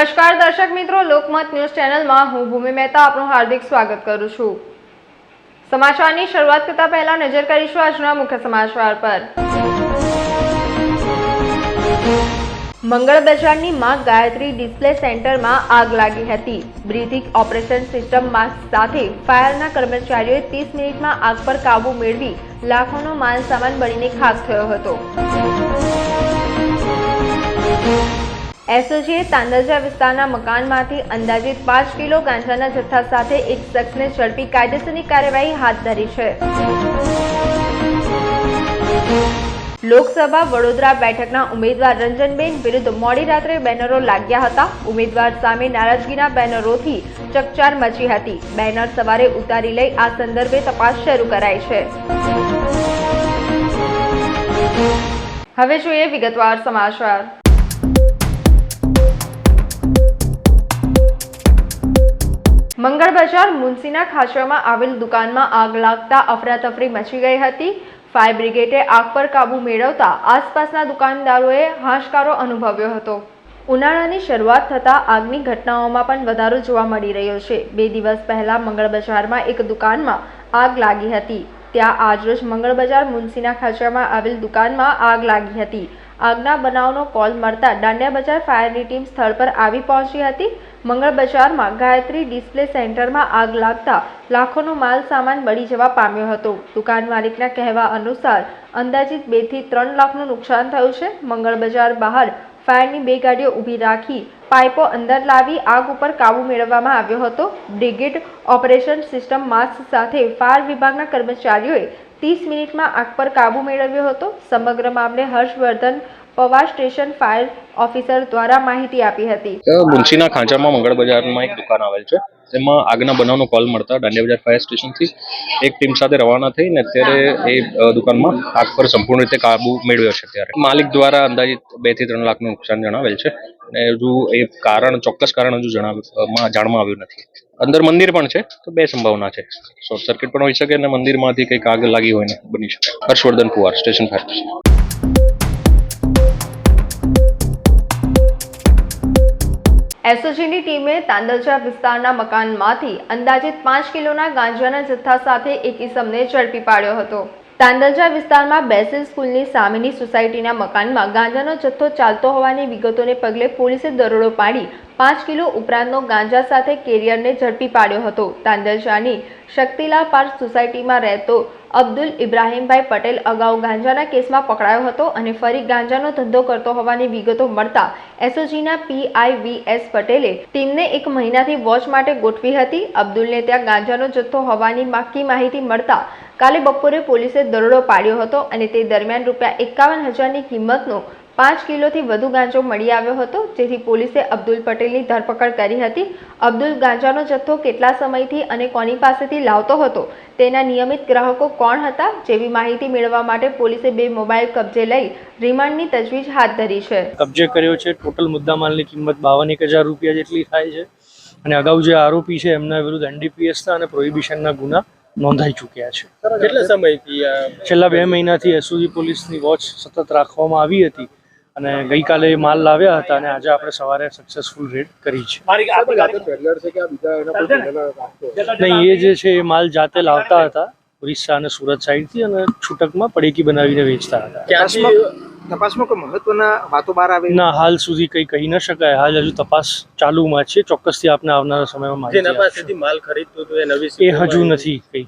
નમસ્કાર દર્શક મિત્રો, લોકમત ન્યૂઝ ચેનલમાં હું ભૂમિ મહેતા આપનું હાર્દિક સ્વાગત કરું છું. સમાચારની શરૂઆત કરતા પહેલા નજર કરીશું આજના મુખ્ય સમાચાર પર. મંગળ બજારની ગાયત્રી ડિસ્પ્લે સેન્ટરમાં આગ લાગી હતી. બ્રિથિંગ ઓપરેશન સિસ્ટમ માસ્ક સાથે ફાયરના કર્મચારીઓએ ત્રીસ મિનિટમાં આગ પર કાબુ મેળવી લાખોનો માલ સામાન બળીને ખાક થયો હતો. એસઓજીએ તાંદરજા વિસ્તારના મકાનમાંથી અંદાજિત પાંચ કિલો ગાંજાના જથ્થા સાથે એક શખ્સને ઝડપી કાયદેસરની કાર્યવાહી હાથ ધરી છે. લોકસભા વડોદરા બેઠકના ઉમેદવાર રંજનબેન વિરુદ્ધ મોડી રાત્રે બેનરો લાગ્યા હતા. ઉમેદવાર સામે નારાજગીના બેનરોથી ચકચાર મચી હતી. બેનર સવારે ઉતારી લઈ આ સંદર્ભે તપાસ શરૂ કરાઈ છે. હવે જોઈએ વિગતવાર સમાચાર. મંગળ બજાર મુનસીના ખાંચામાં આવેલ દુકાનમાં આગ લાગતા અફરાતફરી મચી ગઈ હતી. ફાયર બ્રિગેડે આગ પર કાબુ મેળવતા આસપાસના દુકાનદારોએ હાશકારો અનુભવ્યો હતો. ઉનાળાની શરૂઆત થતાં આગની ઘટનાઓમાં પણ વધારો જોવા મળી રહ્યો છે. બે દિવસ પહેલાં મંગળ બજારમાં એક દુકાનમાં આગ લાગી હતી. ત્યાં આજરોજ મંગળ બજાર મુનસીના ખાંચામાં આવેલ દુકાનમાં આગ લાગી હતી. આગના બનાવનો કોલ મળતા દાંડિયા બજાર ફાયરની ટીમ સ્થળ પર આવી પહોંચી હતી. મંગળ બજારમાં ગાયત્રી ડિસ્પ્લે સેન્ટરમાં આગ લાગતા લાખોનો માલ સામાન બળી જવા પામ્યો હતો. દુકાન માલિકના કહેવા અનુસાર અંદાજિત બેથી ત્રણ લાખનું નુકસાન થયું છે. મંગળ બજાર બહાર ફાયરની બે ગાડીઓ ઊભી રાખી પાઇપો અંદર લાવી આગ ઉપર કાબુ મેળવવામાં આવ્યો હતો. બ્રિગેડ ઓપરેશન સિસ્ટમ માસ્ક સાથે ફાયર વિભાગના કર્મચારીઓએ ત્રીસ મિનિટમાં આગ પર કાબુ મેળવ્યો હતો. સમગ્ર મામલે Harshvardhan Pawar station fire officer દ્વારા માહિતી આપી હતી. મુનશીના ખાંચામાં મંગળ બજારમાં એક દુકાન આવેલ છે. તેમાં આગના બનાવનો કોલ મળતા દાંડિયા બજાર ફાયર સ્ટેશનથી એક ટીમ સાથે રવાના થઈને અત્યારે એ દુકાનમાં આગ પર સંપૂર્ણ રીતે કાબુ મેળવ્યો છે ત્યારે માલિક દ્વારા અંદાજિત બેથી ત્રણ લાખનું નુકસાન જણાવેલ છે અને હજુ એ કારણ, ચોક્કસ કારણ હજુ જણાવ્યું જાણમાં આવ્યું નથી. અંદર મંદિર પણ છે, તો બે સંભાવના છે. શોર્ટ સર્કિટ પણ હોઈ શકે અને મંદિરમાંથી કંઈક આગ લાગી હોય ને બની શકે. હર્ષવર્ધન પુવાર સ્ટેશન ફાયર એસઓજીની ટીમે તાંદલજા વિસ્તારના મકાનમાંથી અંદાજિત પાંચ કિલોના ગાંજાના જથ્થા સાથે એક ઇસમને ઝડપી પાડ્યો હતો. તાંદલજા વિસ્તારમાં બેસિલ સ્કૂલની સામેની સોસાયટીના મકાનમાં ગાંજાનો જથ્થો ચાલતો હોવાની વિગતોને પગલે પોલીસે દરોડો પાડી પાંચ કિલો ઉપરાંતનો ગાંજા સાથે કેરિયરને ઝડપી પાડ્યો હતો. તાંદલશાની શક્તિલા પાર્ક સોસાયટીમાં રહેતો અબ્દુલ ઇબ્રાહીમભાઈ પટેલ અગાઉ ગાંજાના કેસમાં પકડાયો હતો અને ફરી ગાંજાનો ધંધો કરતો હોવાની વિગતો મળતા એસઓજીના પીઆઈવીએસ પટેલે ટીમને એક મહિનાથી વોચ માટે ગોઠવી હતી. અબ્દુલને ત્યાં ગાંજાનો જથ્થો હોવાની માકી માહિતી મળતા કાલે બપોરે પોલીસે દરોડો પાડ્યો હતો અને તે દરમિયાન રૂપિયા એકાવન હજારની કિંમતનો પાંચ કિલોથી વધુ ગાંજો મળી આવ્યો હતો. જેથી પોલીસે અબ્દુલ પટેલની ધરપકડ કરી હતી. અબ્દુલ ગાંજાનો જથ્થો કેટલા સમયથી અને કોની પાસેથી લાવતો હતો? તેના નિયમિત ગ્રાહકો કોણ હતા? જેવી માહિતી મેળવવા માટે પોલીસે બે મોબાઈલ કબજે લઈ રિમાન્ડની તજવીજ હાથ ધરી છે. કબજે કર્યો છે. ટોટલ મુદ્દામાલની કિંમત બાવન એક હજાર રૂપિયા જેટલી થાય છે. અને અગાઉ જે આરોપી છે એમના વિરુદ્ધ એનડીપીએસના અને પ્રોહિબિશનના ગુના નોંધાઈ ચૂક્યા છે. કેટલા સમયથી છેલ્લા બે મહિનાથી એસઓજી પોલીસની વોચ સતત રાખવામાં આવી હતી. અને ગઈકાલે એ માલ લાવ્યા હતા અને આજે આપણે સવારે સક્સેસફુલ રેડ કરી છે. આ જાતે પેડલર છે કે આ બીજા એના કોઈ પેડલર રાખતો નહીં એ જે છે એ માલ જાતે લાવતા હતા ઓરિસ્સા અને સુરત સાઈડથી અને છૂટકમાં પડેકી બનાવીને વેચતા હતા. ક્યાંથી તપાસમાં કોઈ મહત્વના વાતો બહાર આવે? ના હાલ સુધી કંઈ કહી ન શકાય. હાલ હજુ તપાસ ચાલુમાં છે. ચોક્કસથી આપને આવનારા સમયમાં માહિતી માલ ખરીદતો હતો એ નવી એ હજુ નથી કઈ.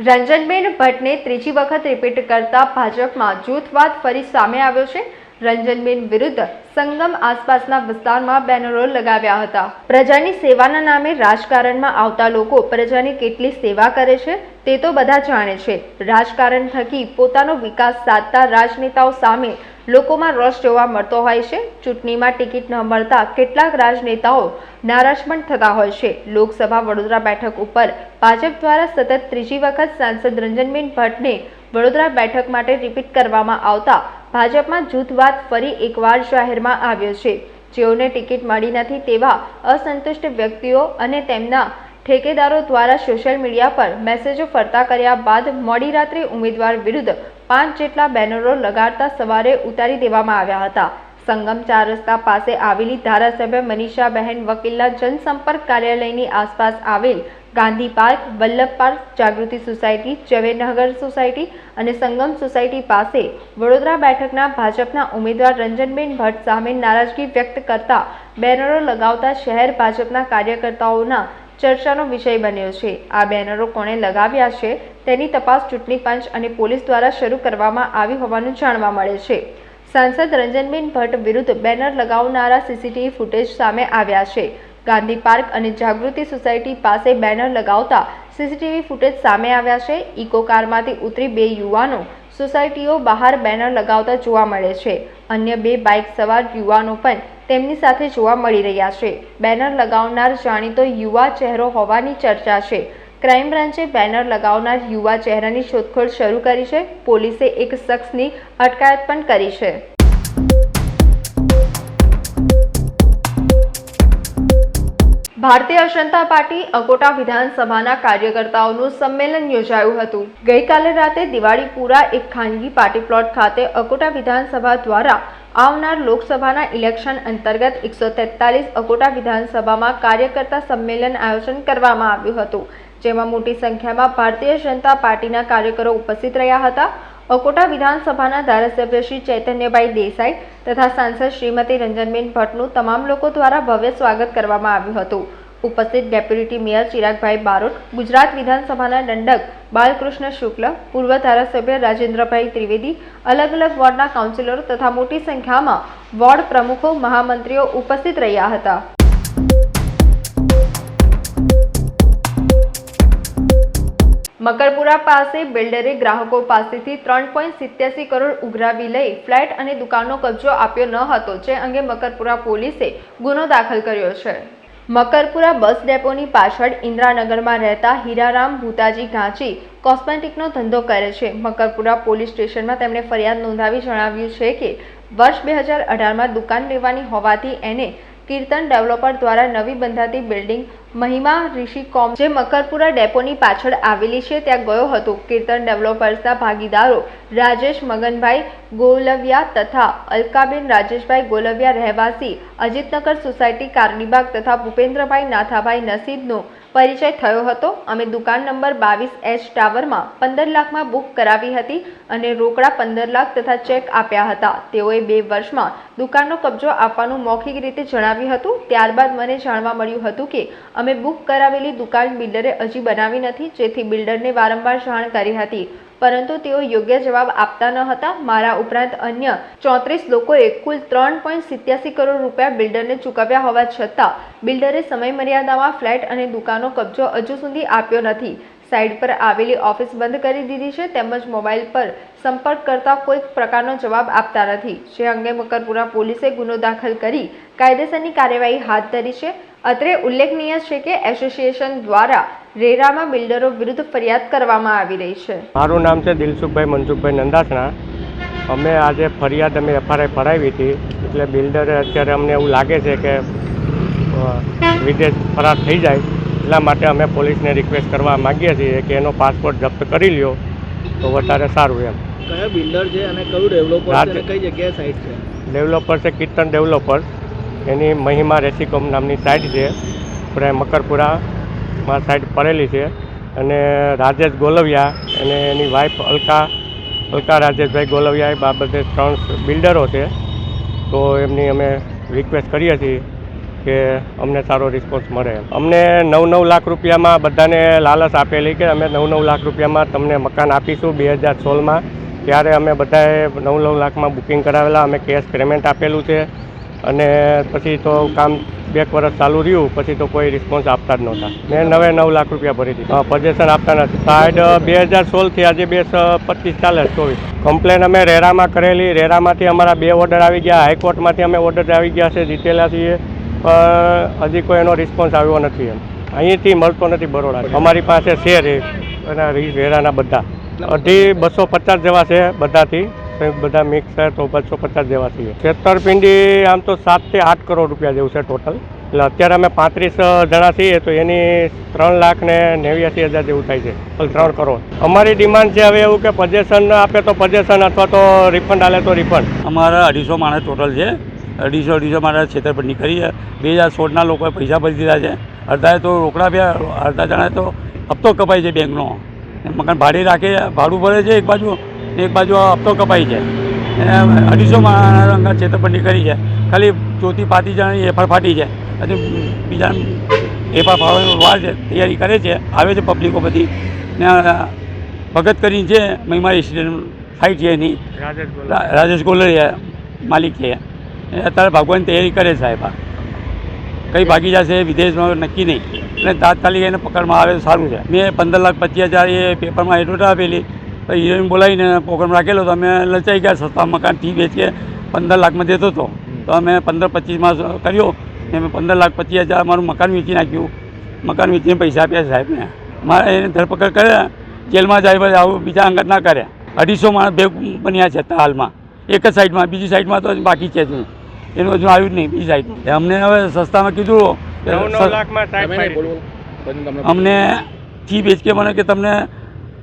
રંજનબેન ભટ્ટને ત્રીજી વખત રિપીટ કરતા ભાજપમાં જૂથવાદ ફરી સામે આવ્યો છે. રંજનબેન વિરુદ્ધ સંગમ આસપાસના વિસ્તારમાં બેનરો લગાવ્યા હતા. પ્રજાની સેવાના નામે રાજકારણમાં આવતા લોકો પ્રજાની કેટલી સેવા કરે છે તે તો બધા જાણે છે. રાજકારણ થકી પોતાનો વિકાસ સાધતા રાજનેતાઓ સામે લોકોમાં રસ જોવા મળતો હોય છે. ચૂંટણીમાં ટિકિટ ન મળતા કેટલાક રાજનેતાઓ નારાજ પણ થતા હોય છે. લોકસભા વડોદરા બેઠક ઉપર ભાજપ દ્વારા સતત ત્રીજી વખત સાંસદ રંજનબેન ભટ્ટને વડોદરા બેઠક માટે રિપીટ કરવામાં આવતા ભાજપમાં જૂથવાદ ફરી એકવાર જાહેરમાં આવ્યો છે. જેઓને ટિકિટ મળી નથી તેવા અસંતુષ્ટ વ્યક્તિઓ અને તેમના ઠેકેદારો દ્વારા સોશિયલ મીડિયા પર મેસેજો ફરતા કર્યા બાદ મોડી રાત્રે ઉમેદવાર વિરુદ્ધ પાંચ જેટલા બેનરો લગાડતા સવારે ઉતારી દેવામાં આવ્યા હતા. સંગમ ચાર રસ્તા પાસે આવેલી ધારાસભ્ય મનીષાબહેન વકીલના જનસંપર્ક કાર્યાલયની આસપાસ આવેલ Gandhi park, Vallabh park, Jagruti society Zavernagar society અને સંગમ સોસાયટી પાસે વડોદરા બેઠકના ભાજપના ઉમેદવાર રંજનબેન ભટ્ટ સામે નારાજગી વ્યક્ત કરતા બેનરો લગાવતા શહેર ભાજપના કાર્યકર્તાઓના ચર્ચાનો વિષય બન્યો છે. આ બેનરો કોણે લગાવ્યા છે તેની તપાસ ચૂંટણી પંચ અને પોલીસ દ્વારા શરૂ કરવામાં આવી હોવાનું જાણવા મળે છે. સાંસદ રંજનબેન ભટ્ટ વિરુદ્ધ બેનર લગાવનારા સીસીટીવી ફૂટેજ સામે આવ્યા છે. ગાંધી પાર્ક અને જાગૃતિ સોસાયટી પાસે બેનર લગાવતા સીસીટીવી ફૂટેજ સામે આવ્યા છે. ઇકો કારમાંથી ઉતરી બે યુવાનો સોસાયટીઓ બહાર બેનર લગાવતા જોવા મળે છે. અન્ય બે બાઇક સવાર યુવાનો પણ તેમની સાથે જોવા મળી રહ્યા છે. બેનર લગાવનાર જાણીતો યુવા ચહેરો હોવાની ચર્ચા છે. ક્રાઇમ બ્રાન્ચે બેનર લગાવનાર યુવા ચહેરાની શોધખોળ શરૂ કરી છે. પોલીસે એક શખ્સની અટકાયત પણ કરી છે. ભારતીય જનતા પાર્ટી અકોટા વિધાનસભાના કાર્યકર્તાઓનું સંમેલન યોજાયું હતું. ગઈકાલે રાતે દિવાળીપુરા એક ખાનગી પાર્ટી પ્લોટ ખાતે અકોટા વિધાનસભા દ્વારા આવનાર લોકસભાના ઇલેક્શન અંતર્ગત એકસો તેતાલીસ અકોટા વિધાનસભામાં કાર્યકર્તા સંમેલન આયોજન કરવામાં આવ્યું હતું, જેમાં મોટી સંખ્યામાં ભારતીય જનતા પાર્ટીના કાર્યકરો ઉપસ્થિત રહ્યા હતા. અકોટા વિધાનસભાના ધારાસભ્ય શ્રી ચૈતન્યભાઈ દેસાઈ તથા સાંસદ શ્રીમતી રંજનબેન ભટ્ટનું તમામ લોકો દ્વારા ભવ્ય સ્વાગત કરવામાં આવ્યું હતું. ઉપસ્થિત ડેપ્યુટી મેયર ચિરાગભાઈ બારોટ, ગુજરાત વિધાનસભાના દંડક બાલકૃષ્ણ શુક્લ, પૂર્વ ધારાસભ્ય રાજેન્દ્રભાઈ ત્રિવેદી અલગ અલગ વોર્ડના કાઉન્સિલરો તથા મોટી સંખ્યામાં વોર્ડ પ્રમુખો, મહામંત્રીઓ ઉપસ્થિત રહ્યા હતા. મકરપુરા પાસે બિલ્ડરે ગ્રાહકો પાસેથી ત્રણ પોઈન્ટ સિત્યાસી કરોડ ઉઘરાવી લઈ ફ્લેટ અને દુકાનનો કબજો આપ્યો ન હતો, જે અંગે મકરપુરા પોલીસે ગુનો દાખલ કર્યો છે. મકરપુરા બસ ડેપોની પાછળ ઇન્દ્રાનગરમાં રહેતા હીરારામ ભૂતાજી ગાંચી કોસ્મેટિકનો ધંધો કરે છે. મકરપુરા પોલીસ સ્ટેશનમાં તેમણે ફરિયાદ નોંધાવી જણાવ્યું છે કે, વર્ષ બે હજાર અઢારમાં દુકાન લેવાની હોવાથી એને કીર્તન ડેવલપર દ્વારા નવી બંધાતી બિલ્ડિંગ મહિમા ઋષિ કોમ જે મકરપુરા ડેપોની પાછળ આવેલી છે, ત્યાં ગયો હતો. કીર્તન ડેવલપર્સના ભાગીદારો રાજેશ મગનભાઈ ગોલવિયા તથા અલકાબેન રાજેશભાઈ ગોલવિયા રહેવાસી, અજીતનગર સોસાયટી કારણીબાગ તથા ભૂપેન્દ્રભાઈ નાથાભાઈ નસીબનો પરિચય થયો હતો. અમે દુકાન નંબર બાવીસ એચ ટાવરમાં પંદર લાખમાં બુક કરાવી હતી અને રોકડા પંદર લાખ તથા ચેક આપ્યા હતા. તેઓએ બે વર્ષમાં દુકાનનો કબજો આપવાનું મૌખિક રીતે જણાવ્યું હતું. ત્યારબાદ મને જાણવા મળ્યું હતું કે અમે બુક કરાવેલી દુકાન બિલ્ડરે હજી બનાવી નથી, જેથી બિલ્ડરને વારંવાર જાણ કરી હતી. પરંતુ તેઓ યોગ્ય જવાબ આપતા ન હતા. મારા ઉપરાંત અન્ય ચોત્રીસ લોકોએ કુલ ત્રણ પોઈન્ટ સિત્યાસી કરોડ રૂપિયા બિલ્ડરને ચૂકવ્યા હોવા છતાં, બિલ્ડરે સમયમર્યાદામાં ફ્લેટ અને દુકાનો કબજો હજુ સુધી આપ્યો નથી. સાઇડ પર આવેલી ઓફિસ બંધ કરી દીધી છે, તેમજ મોબાઈલ પર સંપર્ક કરતા કોઈ પ્રકારનો જવાબ આપતા નથી. જે અંગે મકરપુરા પોલીસે ગુનો દાખલ કરી કાયદેસરની કાર્યવાહી હાથ ધરી છે. અત્રે ઉલ્લેખનીય છે કે એસોસિએશન દ્વારા રેરામાં બિલ્ડરો વિરુદ્ધ ફરિયાદ કરવામાં આવી રહી છે. મારું નામ છે દિલસુખભાઈ મનસુખભાઈ નંદાસણા. અમે આજે ફરિયાદ અમે એફઆરઆઈ ભરાવી હતી એટલે બિલ્ડરે અત્યારે અમને એવું લાગે છે કે વિદેશ ફરાર થઈ જાય. એટલા માટે અમે પોલીસને રિક્વેસ્ટ કરવા માગીએ છીએ કે એનો પાસપોર્ટ જપ્ત કરી લ્યો તો વધારે સારું એમ. કયા બિલ્ડર છે અને કયું ડેવલપર છે કઈ જગ્યાએ સાઇટ છે? ડેવલપર છે કીર્તન ડેવલપર્સ એની મહિમા રેસીકોમ નામની સાઇટ છે. આપણે મકરપુરામાં સાઇટ પડેલી છે. અને રાજેશ ગોલવિયા અને એની વાઈફ અલકા અલકા રાજેશભાઈ ગોલવિયા એ બાબતે ત્રણ બિલ્ડરો છે. તો એમની અમે રિક્વેસ્ટ કરીએ છીએ કે અમને સારો રિસ્પોન્સ મળે અમને નવ નવ લાખ રૂપિયામાં બધાને લાલચ આપેલી કે અમે નવ નવ લાખ રૂપિયામાં તમને મકાન આપીશું બે હજાર સોળમાં. ત્યારે અમે બધાએ નવ નવ લાખમાં બુકિંગ કરાવેલા, અમે કેશ પેમેન્ટ આપેલું છે. અને પછી તો કામ બે વર્ષ ચાલુ રહ્યું, પછી તો કોઈ રિસ્પોન્સ આપતા જ નહોતા. મેં નવે નવ લાખ રૂપિયા ભરી દીધી. પજેશન આપતા નથી. સાઈડ બે હજાર સોળથી આજે બે પચીસ ચાલે ચોવીસ. કમ્પ્લેન અમે રેરામાં કરેલી. રેરામાંથી અમારા બે ઓર્ડર આવી ગયા. હાઈકોર્ટમાંથી અમે ઓર્ડર આવી ગયા છે જીતેલા છીએ. પણ હજી કોઈ એનો રિસ્પોન્સ આવ્યો નથી એમ. અહીંથી મળતો નથી બરોડા. અમારી પાસે છે રે એના રી- રેરાના બધા. અઢી બસો પચાસ જેવા છે બધાથી. બધા મિક્સ છે તો બસો પચાસ જેવા છીએ છેતરપિંડી આમ તો સાતથી આઠ કરોડ રૂપિયા જેવું છે ટોટલ એટલે અત્યારે અમે પાંત્રીસ જણા છીએ તો એની ત્રણ લાખ ને નેવ્યાસી હજાર જેવું થાય છે ત્રણ કરોડ. અમારી ડિમાન્ડ છે હવે એવું કે પજેશન આપે તો પજેશન અથવા તો રિફંડ આલે તો રિફંડ અમારા અઢીસો માણસ ટોટલ છે. અઢીસો અઢીસો માણસ છેતરપિંડી કરી છે. બે હજાર સોળના લોકોએ પૈસા ભરી દીધા છે. અડધાએ તો રોકડા બી અડધા જણાએ તો હપ્તો કપાય છે બેંકનો. મકાન ભાડે રાખે ભાડું ભરે છે એક બાજુ. એક બાજુ હપ્તો કપાય છે. અને અઢીસો માણસ અંગા છેતરપિંડી કરી છે. ખાલી ચોથી પાંત્રીસ જણાની એફઆર ફાટી છે. હજુ બીજા એફઆર ફાડવાનો વાર છે તૈયારી કરે છે. આવે છે પબ્લિકો બધી. ને ભગત કરીને છે મહિમા રેસિડેન્ટ થાય છે એની. રાજેશ ગોલરિયા. માલિક છે. અત્યારે ભાગવાની તૈયારી કરે છે સાહેબ. કઈ ભાગી જશે વિદેશમાં નક્કી નહીં. એટલે તાત્કાલિક એને પકડમાં આવે તો સારું છે. મેં પંદર લાખ પચીસ હજાર એ પેપરમાં એડવર્ટ આપેલી. તો હિરોઈન બોલાવીને પ્રોગ્રામ રાખેલો તો અમે લચાઈ ગયા સસ્તા મકાન ફી વેચીએ પંદર લાખમાં દેતો હતો. તો અમે પંદર પચીસમાં કર્યો ને અમે પંદર લાખ પચીસ હજાર મારું મકાન વેચી નાખ્યું. મકાન વેચીને પૈસા આપ્યા સાહેબને. મારે એને ધરપકડ કરે જેલમાં જાય પછી આવું બીજા અંગત ના કરે અઢીસો માણસ બે બન્યા છે હાલમાં. એક જ સાઈડમાં બીજી સાઈડમાં તો બાકી છે એનું હજુ આવ્યું જ નહીં બીજી સાઈડ અમને હવે સસ્તામાં કીધું અમને ફી વેચ કે મને કે તમને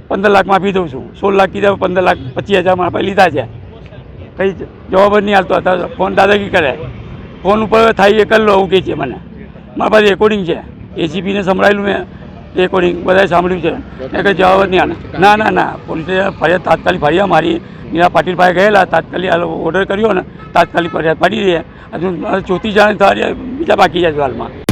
પંદર લાખમાં આપી દઉં છું. સોળ લાખ કીધા, પંદર લાખ પચીસ હજારમાં આપણે લીધા છે. કંઈ જવાબ જ નહીં હાલતો હતા ફોન દાદાગી કરે? ફોન ઉપર થાય એ કરી લો, એવું કહે છે મને. મારા પાસે રેકોર્ડિંગ છે. એસીપીને સંભળાયેલું મેં રેકોર્ડિંગ બધાએ સાંભળ્યું છે. એ કંઈ જવાબ જ નહીં આને ના ના ના. પોલીસે ફરિયાદ તાત્કાલિક ફરિયાદ મારી મીરા પાટીલ ભાઈ ગયેલા. તાત્કાલિક આ ઓર્ડર કર્યો ને. તાત્કાલિક ફરિયાદ પાડી દે. હજુ ચોથી જાણે થાય બીજા બાકી જાય હાલમાં.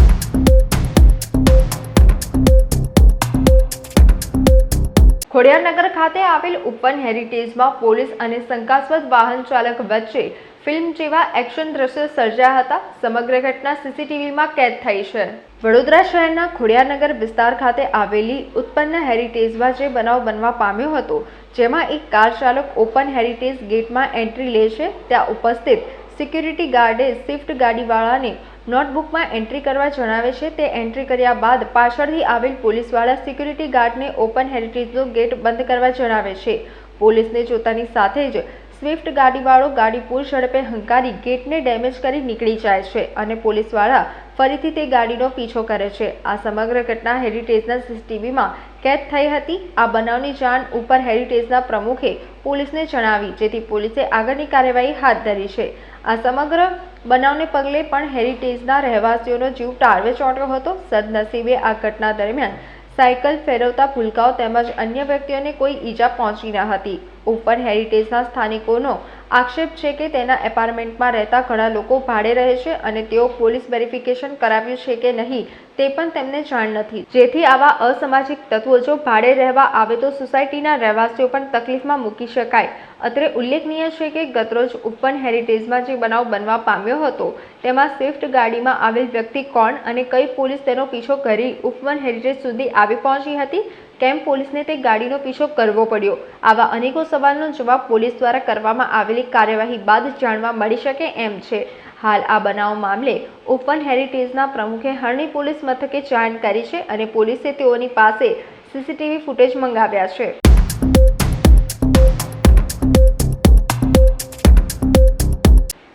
ખોડિયારનગર ખાતે આવેલ ઓપન હેરિટેજમાં પોલીસ અને શંકાસ્પદ વાહન ચાલક વચ્ચે ફિલ્મ જેવા એક્શન દ્રશ્યો સર્જાયા હતા. સમગ્ર ઘટના સીસીટીવીમાં કેદ થઈ છે. વડોદરા શહેરના ખોડિયારનગર વિસ્તાર ખાતે આવેલી ઉત્પન્ન હેરિટેજમાં જે બનાવ બનવા પામ્યો હતો, જેમાં એક કાર ચાલક ઓપન હેરિટેજ ગેટમાં એન્ટ્રી લે છે. ત્યાં ઉપસ્થિત સિક્યુરિટી ગાર્ડે સ્વિફ્ટ ગાડીવાળાને નોટબુકમાં એન્ટ્રી કરવા જણાવે છે, તે એન્ટ્રી કર્યા બાદ પાછળથી આવેલ પોલીસવાળા સિક્યુરિટી ગાર્ડને ઓપન હેરિટેજનો ગેટ બંધ કરવા જણાવે છે. પોલીસને જોતાની સાથે જ સ્વિફ્ટ ગાડીવાળો ગાડી પૂર ઝડપે હંકારી ગેટને ડેમેજ કરી નીકળી જાય છે અને પોલીસવાળા ફરીથી તે ગાડીનો પીછો કરે છે. આ સમગ્ર ઘટના હેરિટેજના સીસીટીવીમાં કેદ થઈ હતી. આ બનાવની જાણ ઉપર હેરિટેજના પ્રમુખે પોલીસને જણાવી, જેથી પોલીસે આગળની કાર્યવાહી હાથ ધરી છે. આ સમગ્ર બનાવને પગલે પણ હેરિટેજના રહેવાસીઓનો જીવ ટાળવે ચોંટ્યો હતો. સદનસીબે આ ઘટના દરમિયાન સાયકલ ફેરવતા ભૂલકાઓ તેમજ અન્ય વ્યક્તિઓને કોઈ ઈજા પહોંચી ન હતી. ઉપર હેરિટેજના સ્થાનિકોનો આક્ષેપ છે કે તેના એપાર્ટમેન્ટમાં રહેતા ઘણા લોકો ભાડે રહે છે અને તેઓ પોલીસ વેરિફિકેશન કરાવ્યું છે કે નહીં તે પણ તેમને જાણ નથી. જેથી આવા અસામાજિક તત્વો જો ભાડે રહેવા આવે તો સોસાયટીના રહેવાસીઓ પણ તકલીફમાં મૂકી શકાય. અત્રે ઉલ્લેખનીય છે કે ગતરોજ ઉપન હેરિટેજમાં જે બનાવ બનવા પામ્યો હતો, તેમાં સ્વિફ્ટ ગાડીમાં આવેલ વ્યક્તિ કોણ અને કઈ પોલીસ તેનો પીછો કરી ઉપવન હેરિટેજ સુધી આવી પહોંચી હતી? કેમ પોલીસને તે ગાડીનો પીછો કરવો પડ્યો? આવા અનેકો સવાલનો જવાબ પોલીસ દ્વારા કરવામાં આવેલી કાર્યવાહી બાદ જાણવા મળી શકે એમ છે. હાલ આ બનાવ મામલે ઓપન હેરિટેજના પ્રમુખે હરણી પોલીસ મથકે જાણ કરી છે અને પોલીસે તેઓની પાસે સીસીટીવી ફૂટેજ મંગાવ્યા છે.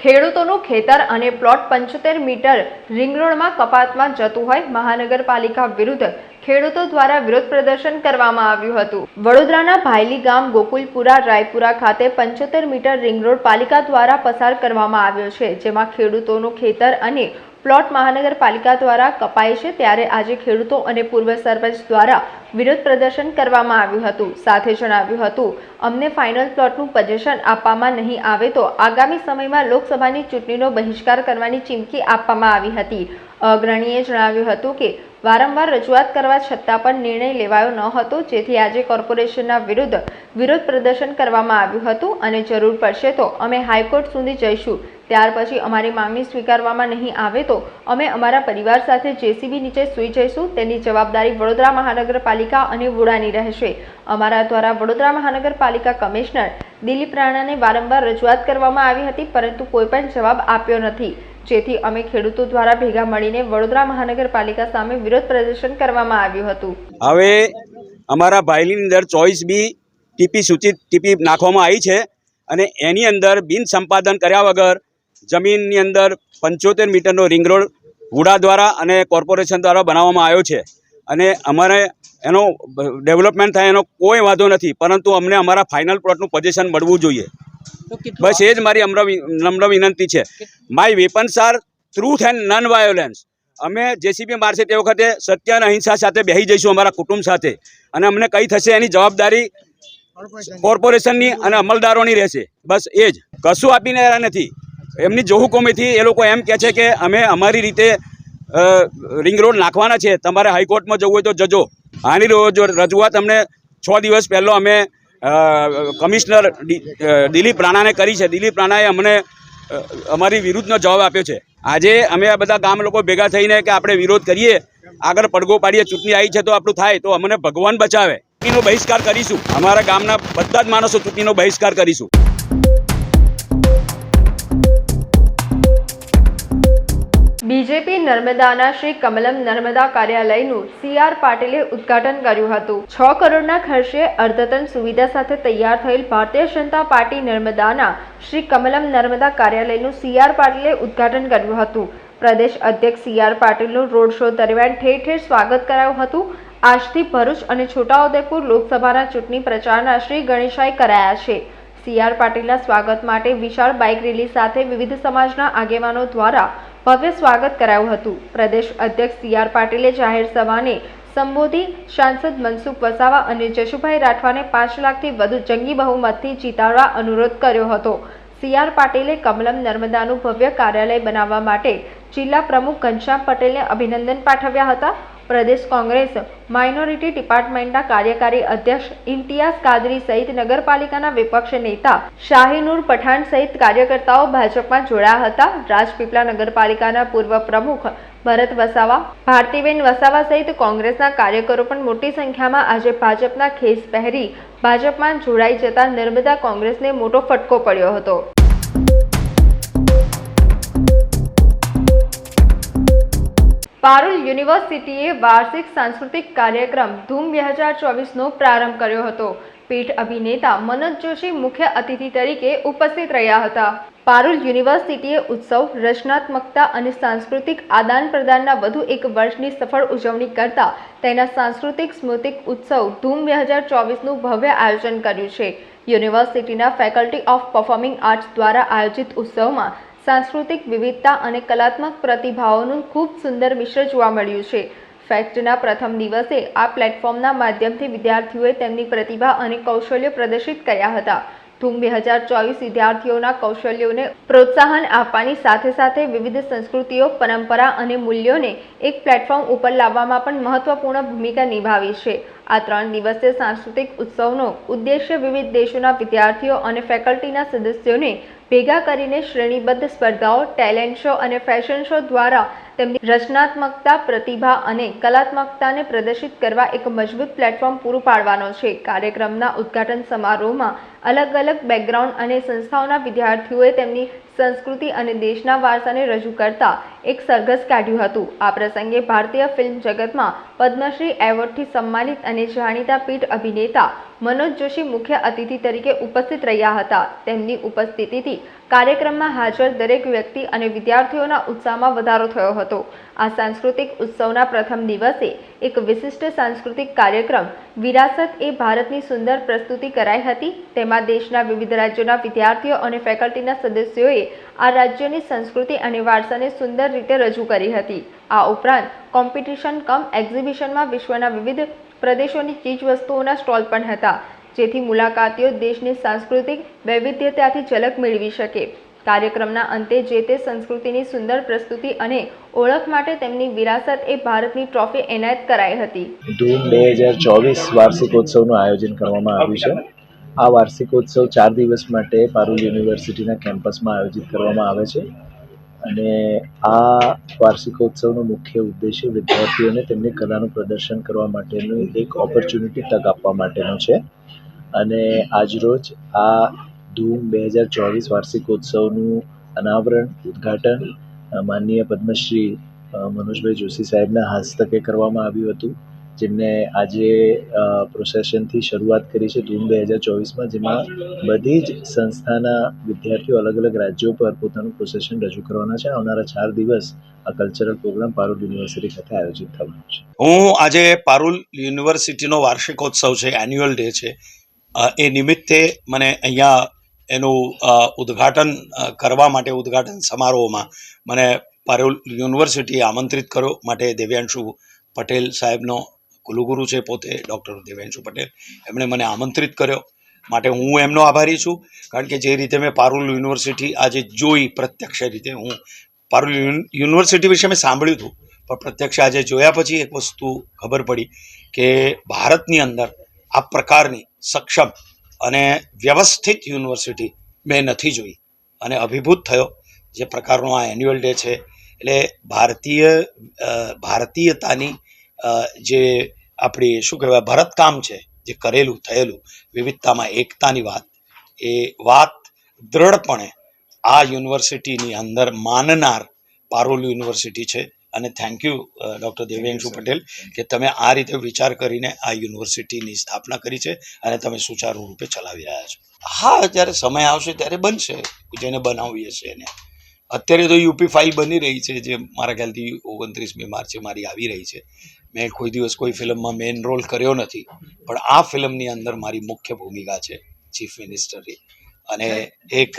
ખેડૂતોનું ખેતર અને પ્લોટ પંચોતેર મીટર રિંગ રોડમાં કપાતમાં જતું હોય મહાનગરપાલિકા વિરુદ્ધ ખેડૂતો દ્વારા વિરોધ પ્રદર્શન કરવામાં આવ્યું હતું. વડોદરાના ભાયલી ગામ ગોકુલપુરા રાયપુરા ખાતે પંચોતેર મીટર રિંગ રોડ પાલિકા દ્વારા પસાર કરવામાં આવ્યો છે, જેમાં ખેડૂતોનું ખેતર અને પ્લોટ મહાનગરપાલિકા દ્વારા કપાય છે, ત્યારે આજે ખેડૂતો અને પૂર્વ સરપંચ દ્વારા વિરોધ પ્રદર્શન કરવામાં આવ્યું હતું. સાથે જણાવ્યું હતું, અમને ફાઇનલ પ્લોટનું પજેશન આપવામાં નહીં આવે તો આગામી સમયમાં લોકસભાની ચૂંટણીનો બહિષ્કાર કરવાની ચીમકી આપવામાં આવી હતી. અગ્રણીએ જણાવ્યું હતું કે, વારંવાર રજૂઆત કરવા છતાં પણ નિર્ણય લેવાયો ન હતો. જેથી આજે કોર્પોરેશનના વિરુદ્ધ વિરોધ પ્રદર્શન કરવામાં આવ્યું હતું અને જરૂર પડશે તો અમે હાઈકોર્ટ સુધી જઈશું. ત્યાર પછી અમારી માંગણી સ્વીકારવામાં નહીં આવે તો અમે અમારા પરિવાર સાથે જેસીબી નીચે સૂઈ જઈશું. તેની જવાબદારી વડોદરા મહાનગરપાલિકા અને વુડાની રહેશે. અમારા દ્વારા વડોદરા મહાનગરપાલિકા કમિશનર દિલીપ રાણાને વારંવાર રજૂઆત કરવામાં આવી હતી, પરંતુ કોઈ પણ જવાબ આપ્યો નથી. જેથી અમે ખેડૂતો દ્વારા ભેગા મળીને વડોદરા મહાનગરપાલિકા સામે વિરોધ પ્રદર્શન કરવામાં આવ્યું હતું. હવે અમારા ભાઈની અંદર ચોઈસ બી ટીપી સૂચિત, ટીપી નાખવામાં આવી છે અને એની અંદર બિન સંપાદન કર્યા વગર જમીનની અંદર પંચોતેર મીટરનો રિંગ રોડ હુડા દ્વારા અને કોર્પોરેશન દ્વારા બનાવવામાં આવ્યો છે. અને અમારે એનો ડેવલપમેન્ટ થાય એનો કોઈ વાંધો નથી, પરંતુ અમને અમારા ફાઇનલ પ્લોટનું પોઝિશન મળવું જોઈએ. બસ એ જ મારી નમ્ર વિનંતી છે. My weapons are truth and non violence અમે જેસીબી મારશે તે વખતે સત્ય અને અહિંસા સાથે બેસી જઈશું અમારા કુટુંબ સાથે. અને અમને કઈ થશે એની જવાબદારી કોર્પોરેશનની અને અમલદારોની રહેશે. બસ એ જ. કશું આપીને રહ્યા નથી. એમની જોહુકોમીથી એ લોકો એમ કહે છે કે અમે અમારી રીતે રિંગ રોડ નાખવાના છે. તમારે હાઈકોર્ટમાં જવું હોય તો જજો. આની રજૂઆત અમને છ દિવસ પહેલો અમે કમિશનર દિલીપ રાણાને કરી છે. દિલીપ રાણાએ અમને અમારી વિરુદ્ધનો જવાબ આપ્યો છે. આજે અમે આ બધા ગામ લોકો ભેગા થઈને કે આપણે વિરોધ કરીએ, આગળ પડઘો પાડીએ, ચૂંટણી આવી છે તો આપણું થાય, તો અમને ભગવાન બચાવે. ચૂંટણીનો બહિષ્કાર કરીશું. અમારા ગામના બધા જ માણસો ચૂંટણીનો બહિષ્કાર કરીશું. બીજેપી નર્મદાના શ્રી કમલમ નર્મદા કાર્યાલયનું સી આર પાટીલે ઉદ્ઘાટન કર્યું હતું. છ કરોડના ખર્ચે અર્ધતન સુવિધા સાથે તૈયાર થયેલ ભારતીય જનતા પાર્ટી નર્મદાના શ્રી કમલમ નર્મદા કાર્યાલયનું સી આર પાટીલે ઉદ્ઘાટન કર્યું હતું. પ્રદેશ અધ્યક્ષ સી આર પાટીલનું રોડ શો દરમિયાન ઠેર ઠેર સ્વાગત કરાયું હતું. આજથી ભરૂચ અને છોટાઉદેપુર લોકસભાના ચૂંટણી પ્રચારના શ્રી ગણેશાઈ કરાયા છે. સી આર પાટીલના સ્વાગત માટે વિશાળ બાઇક રેલી સાથે વિવિધ સમાજના આગેવાનો દ્વારા ભવ્ય સ્વાગત કરાયું હતું. પ્રદેશ અધ્યક્ષ સી આર પાટીલે જાહેર સભાને સંબોધી સાંસદ મનસુખ વસાવા અને જશુભાઈ રાઠવાને પાંચ લાખથી વધુ જંગી બહુમતથી જીતાડવા અનુરોધ કર્યો હતો. સી આર પાટીલે કમલમ નર્મદાનું ભવ્ય કાર્યાલય બનાવવા માટે જિલ્લા પ્રમુખ ઘનશ્યામ પટેલને અભિનંદન પાઠવ્યા હતા. પ્રદેશ કોંગ્રેસ માઇનોરિટી ડિપાર્ટમેન્ટના કાર્યકારી અધ્યક્ષ ઇમ્તિયાઝ કાદરી સહિત નગરપાલિકાના વિપક્ષ નેતા શાહીનુર પઠાણ સહિત કાર્યકર્તાઓ ભાજપમાં જોડાયા હતા. રાજપીપળા નગરપાલિકાના પૂર્વ પ્રમુખ ભરત વસાવા, ભારતીબેન વસાવા સહિત કોંગ્રેસના કાર્યકરો પણ મોટી સંખ્યામાં આજે ભાજપના ખેસ પહેરી ભાજપમાં જોડાઈ જતા નર્મદા કોંગ્રેસને મોટો ફટકો પડ્યો હતો. પારુલ યુનિવર્સિટીએ વાર્ષિક સાંસ્કૃતિક કાર્યક્રમ ધૂમ બે હજાર ચોવીસનો પ્રારંભ કર્યો હતો. પીઠ અભિનેતા મનોજ જોશી મુખ્ય અતિથિ તરીકે ઉપસ્થિત રહ્યા હતા. પારુલ યુનિવર્સિટીએ ઉત્સવ, રચનાત્મકતા અને સાંસ્કૃતિક આદાન પ્રદાનના વધુ એક વર્ષની સફળ ઉજવણી કરતા તેના સાંસ્કૃતિક સ્મૃતિક ઉત્સવ ધૂમ બે હજાર ચોવીસનું ભવ્ય આયોજન કર્યું છે. યુનિવર્સિટીના ફેકલ્ટી ઓફ પરફોર્મિંગ આર્ટ્સ દ્વારા આયોજિત ઉત્સવમાં સાંસ્કૃતિક વિવિધતા અને કલાત્મક પ્રતિભાવોનું ખૂબ સુંદર મિશ્ર જોવા મળ્યું છે. ફેક્ટના પ્રથમ દિવસે આ પ્લેટફોર્મના માધ્યમથી વિદ્યાર્થીઓએ તેમની પ્રતિભા અને કૌશલ્યો પ્રદર્શિત કર્યા હતા. ધૂમ બે હજાર ચોવીસ વિદ્યાર્થીઓના કૌશલ્યોને પ્રોત્સાહન આપવાની સાથે સાથે વિવિધ સંસ્કૃતિઓ, પરંપરા અને મૂલ્યોને એક પ્લેટફોર્મ ઉપર લાવવામાં પણ મહત્વપૂર્ણ ભૂમિકા નિભાવી છે. આ ત્રણ દિવસીય સાંસ્કૃતિક ઉત્સવનો ઉદ્દેશ્ય વિવિધ દેશોના વિદ્યાર્થીઓ અને ફેકલ્ટીના સદસ્યોને ભેગા કરીને શ્રેણીબદ્ધ સ્પર્ધાઓ, ટેલેન્ટ શો અને ફેશન શો દ્વારા તેમની રચનાત્મકતા, પ્રતિભા અને કલાત્મકતાને પ્રદર્શિત કરવા એક મજબૂત પ્લેટફોર્મ પૂરું પાડવાનો છે. કાર્યક્રમના ઉદ્ઘાટન સમારોહમાં અલગ અલગ બેકગ્રાઉન્ડ અને સંસ્થાઓના વિદ્યાર્થીઓએ તેમની સંસ્કૃતિ અને દેશના વારસાને રજૂ કરતા એક સરઘસ કાઢ્યું હતું. આ પ્રસંગે ભારતીય ફિલ્મ જગતમાં પદ્મશ્રી એવોર્ડથી સન્માનિત અને જાણીતા પીઠ અભિનેતા મનોજ જોશી મુખ્ય અતિથિ તરીકે ઉપસ્થિત રહ્યા હતા. તેમની ઉપસ્થિતિથી કાર્યક્રમમાં હાજર દરેક વ્યક્તિ અને વિદ્યાર્થીઓના ઉત્સાહમાં વધારો થયો હતો. આ સાંસ્કૃતિક ઉત્સવના પ્રથમ દિવસે એક વિશિષ્ટ સાંસ્કૃતિક કાર્યક્રમ વિરાસત એ ભારતની સુંદર પ્રસ્તુતિ કરાઈ હતી. તેમાં દેશના વિવિધ રાજ્યોના વિદ્યાર્થીઓ અને ફેકલ્ટીના સદસ્યોએ આ રાજ્યોની સંસ્કૃતિ અને વારસાને સુંદર રીતે રજૂ કરી હતી. આ ઉપરાંત કોમ્પિટિશન કમ એક્ઝિબિશનમાં વિશ્વના વિવિધ પ્રદેશોની ચીજવસ્તુઓના સ્ટોલ પણ હતા. જેથી મુલાકાતીઓ દેશની સાંસ્કૃતિક વૈવિધ્યતાથી ઝલક મેળવી શકે. કાર્યક્રમના અંતે જે તે સંસ્કૃતિની સુંદર પ્રસ્તુતિ અને ઓળખ માટે તેમની વિરાસત એ ભારતની ટ્રોફી એનાયત કરાઈ હતી. ધૂમ બે હજાર ચોવીસ વાર્ષિકોત્સવનું આયોજન કરવામાં આવ્યું છે. આ વાર્ષિકોત્સવ ચાર દિવસ માટે પારુલ યુનિવર્સિટીના કેમ્પસમાં આયોજિત કરવામાં આવે છે. અને આ વાર્ષિકોત્સવનો મુખ્ય ઉદ્દેશ્ય વિદ્યાર્થીઓને તેમની કલાનું પ્રદર્શન કરવા માટેનું એક ઓપોર્ચ્યુનિટી તક આપવા માટેનો છે. અને આજરોજ આ ધૂમ બે હજાર ચોવીસ વાર્ષિકોત્સવનું અનાવરણ, ઉદ્ઘાટન માનનીય પદ્મશ્રી મનોજભાઈ જોશી સાહેબના હસ્તકે કરવામાં આવ્યું હતું. જેમને આજે પ્રોસેશનથી શરૂઆત કરી છે જૂન બે હજાર ચોવીસમાં, જેમાં બધી જ સંસ્થાના વિદ્યાર્થીઓ અલગ અલગ રાજ્યો પર પોતાનું પ્રોસેશન રજૂ કરવાના છે. આવનારા ચાર દિવસ આ કલ્ચરલ પ્રોગ્રામ પારુલ યુનિવર્સિટી ખાતે આયોજિત થવાનો છે. હું આજે પારુલ યુનિવર્સિટીનો વાર્ષિકોત્સવ છે એન્યુઅલ ડે છે. એ નિમિત્તે મને અહીંયા એનું ઉદ્ઘાટન કરવા માટે ઉદ્ઘાટન સમારોહમાં મને પારુલ યુનિવર્સિટીએ આમંત્રિત કર્યો. માટે દેવ્યાંશુ પટેલ સાહેબનો કુલગુરુ છે પોતે, ડૉક્ટર દેવ્યાંશુ પટેલ. એમણે મને આમંત્રિત કર્યો. માટે હું એમનો આભારી છું, કારણ કે જે રીતે મેં પારુલ યુનિવર્સિટી આજે જોઈ પ્રત્યક્ષ રીતે, હું પારુલ યુનિવર્સિટી વિશે મેં સાંભળ્યું હતું, પણ પ્રત્યક્ષ આજે જોયા પછી એક વસ્તુ ખબર પડી કે ભારતની અંદર આ પ્રકારની સક્ષમ અને વ્યવસ્થિત યુનિવર્સિટી મેં નથી જોઈ. અને અભિભૂત થયો જે પ્રકારનો આ એન્યુઅલ ડે છે. એટલે ભારતીય ભારતીયતાની જે આપણી શું કહેવાય ભરતકામ છે જે કરેલું થયેલું વિવિધતામાં એકતાની વાત એ વાત દ્રઢપણે આ યુનિવર્સિટીની અંદર માનનાર પારોલ યુનિવર્સિટી છે. અને thank you doctor Devyanshu Patel કે તમે આ રીતે વિચાર કરીને આ યુનિવર્સિટીની સ્થાપના કરી છે અને તમે સુચારુ રૂપે ચલાવી રહ્યા છો. હા જ્યારે સમય આવશે ત્યારે બનશે જેને બનાવીએ હશે એને. અત્યારે તો યુપી ફાઇવ બની રહી છે જે મારા ખ્યાલથી ઓગણત્રીસમી માર્ચે મારી આવી રહી છે. મેં કોઈ દિવસ કોઈ ફિલ્મમાં મેઇન રોલ કર્યો નથી. પણ આ ફિલ્મની અંદર મારી મુખ્ય ભૂમિકા છે ચીફ મિનિસ્ટરની. અને એક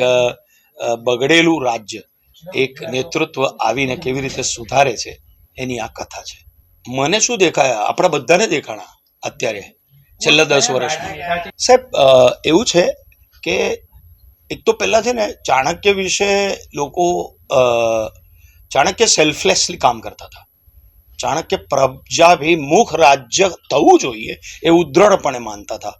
બગડેલું રાજ્ય એક નેતૃત્વ આવીને કેવી રીતે સુધારે છે એની આ કથા છે. મને શું દેખાયા? આપણા બધાને દેખાણા અત્યારે, છેલ્લા દસ વર્ષમાં. સાહેબ એવું છે કે એક તો પહેલાં છે ને ચાણક્ય વિશે લોકો ચાણક્ય સેલ્ફલેસલી કામ કરતા હતા. ચાણક્ય પ્રજાભિમુખ રાજ્ય થવું જોઈએ એવું દ્રઢપણે માનતા હતા.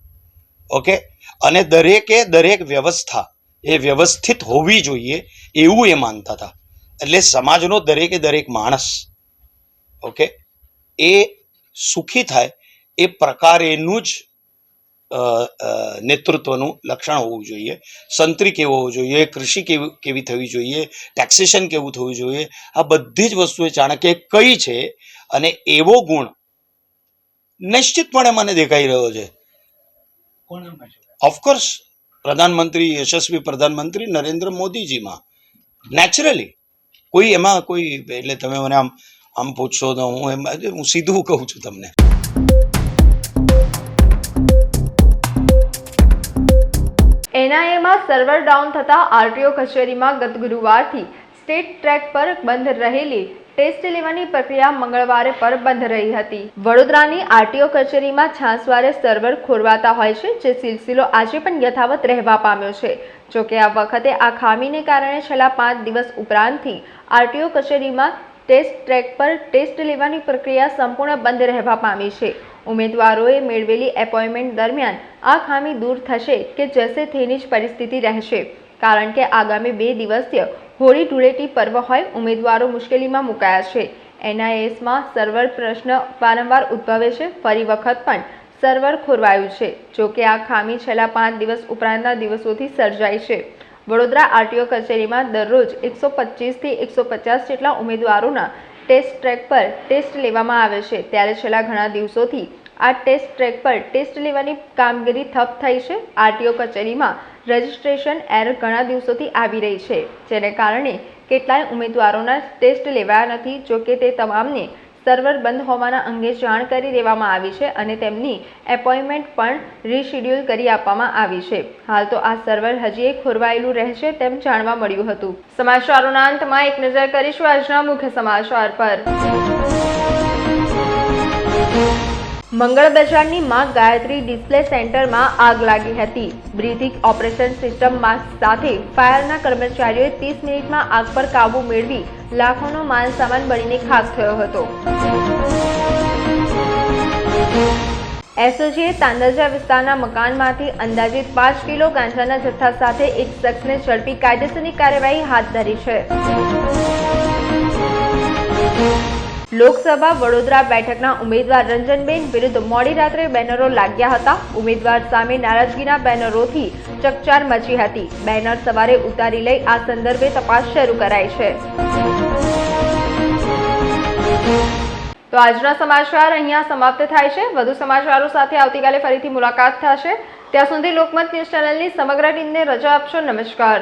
ઓકે? અને દરેકે દરેક વ્યવસ્થા એ વ્યવસ્થિત હોવી જોઈએ એવું એ માનતા હતા. એટલે સમાજનો દરેકે દરેક માણસ, ઓકે, એ સુખી થાય એ પ્રકારેનું જ નેતૃત્વનું લક્ષણ હોવું જોઈએ. સંત્રી કેવો હોવો જોઈએ? કૃષિ કેવી કેવી થવી જોઈએ? ટેક્સેશન કેવું થવું જોઈએ? આ બધી જ વસ્તુએ ચાણક્ય કઈ છે અને એવો ગુણ નિશ્ચિતપણે મને દેખાઈ રહ્યો છે. ઓફકોર્સ પ્રધાનમંત્રી યશસ્વી પ્રધાનમંત્રી નરેન્દ્ર મોદીજીમાં. નેચરલી કોઈ એમાં કોઈ એટલે તમે મને આમ આમ પૂછશો તો હું એમ હું સીધું કહું છું તમને. એનઆઈએમાં સર્વર ડાઉન થતાં આરટીઓ કચેરીમાં ગત ગુરુવારથી સ્ટેટ ટ્રેક પર બંધ રહેલી ટેસ્ટ લેવાની પ્રક્રિયા મંગળવારે પર બંધ રહી હતી. વડોદરાની આરટીઓ કચેરીમાં છાસવારે સર્વર ખોરવાતા હોય છે, જે સિલસિલો આજે પણ યથાવત રહેવા પામ્યો છે. જોકે આ વખતે આ ખામીને કારણે છેલ્લા પાંચ દિવસ ઉપરાંતથી આરટીઓ કચેરીમાં ટેસ્ટ ટ્રેક પર ટેસ્ટ લેવાની પ્રક્રિયા સંપૂર્ણ બંધ રહેવા પામી છે. ઉમેદવારોએ મેળવેલી એપોઇન્ટમેન્ટ દરમિયાન આ ખામી દૂર થશે કે જશે તેની જ પરિસ્થિતિ રહેશે. કારણ કે આગામી બે દિવસીય હોળી ધૂળેટી પર્વ હોય ઉમેદવારો મુશ્કેલીમાં મુકાયા છે. એનઆઈએસમાં સર્વર પ્રશ્ન વારંવાર ઉદ્ભવે છે. ફરી વખત પણ સર્વર ખોરવાયું છે. જોકે આ ખામી છેલ્લા પાંચ દિવસ ઉપરાંતના દિવસોથી સર્જાઈ છે. વડોદરા આરટીઓ કચેરીમાં દરરોજ એકસો પચીસથી એકસો પચાસ જેટલા ઉમેદવારોના ટેસ્ટ ટ્રેક પર ટેસ્ટ લેવામાં આવે છે. ત્યારે છેલ્લા ઘણા દિવસોથી આ ટેસ્ટ ટ્રેક પર ટેસ્ટ લેવાની કામગીરી ઠપ થઈ છે. આરટીઓ કચેરીમાં રજિસ્ટ્રેશન એરર ઘણા દિવસોથી આવી રહી છે, જેને કારણે કેટલાય ઉમેદવારોના ટેસ્ટ લેવાયા નથી, જોકે તે તમામને સર્વર બંધ હોવાના અંગે જાણ કરી દેવામાં આવી છે અને તેમની એપોઇન્ટમેન્ટ પણ રીશેડ્યુલ કરી આપવામાં આવી છે. હાલ તો આ સર્વર હજી એક ખોરવાયેલું રહેશે તેમ જાણવા મળ્યું હતું. સમાચારોના અંતમાં એક નજર કરીશું આજના મુખ્ય સમાચાર પર. મંગળ બજારની માં ગાયત્રી ડિસ્પ્લે સેન્ટરમાં આગ લાગી હતી. બ્રિથિંગ ઓપરેશન સિસ્ટમ સાથે ફાયરના કર્મચારીઓએ ત્રીસ મિનિટમાં આગ પર કાબૂ મેળવી લાખોનો માલ સામાન બળીને ખાક થયો હતો. એસઓજીએ તાંદાજા વિસ્તારના મકાનમાંથી અંદાજિત પાંચ કિલો ગાંજાના જથ્થા સાથે એક શખ્સને ઝડપી કાયદેસરની કાર્યવાહી હાથ ધરી છે. લોકસભા વડોદરા બેઠકના ઉમેદવાર રંજનબેન વિરુદ્ધ મોડી રાત્રે બેનરો લાગ્યા હતા. ઉમેદવાર સામે નારાજગીના બેનરોથી ચકચાર મચી હતી. બેનર સવારે ઉતારી લઈ આ સંદર્ભે તપાસ શરૂ કરાઈ છે. તો આજના સમાચાર અહીંયા સમાપ્ત થાય છે. વધુ સમાચારો સાથે આવતીકાલે ફરીથી મુલાકાત થશે. ત્યાં સુધી લોકમત ન્યૂઝ ચેનલની સમગ્ર ટીમને રજા આપશો. નમસ્કાર.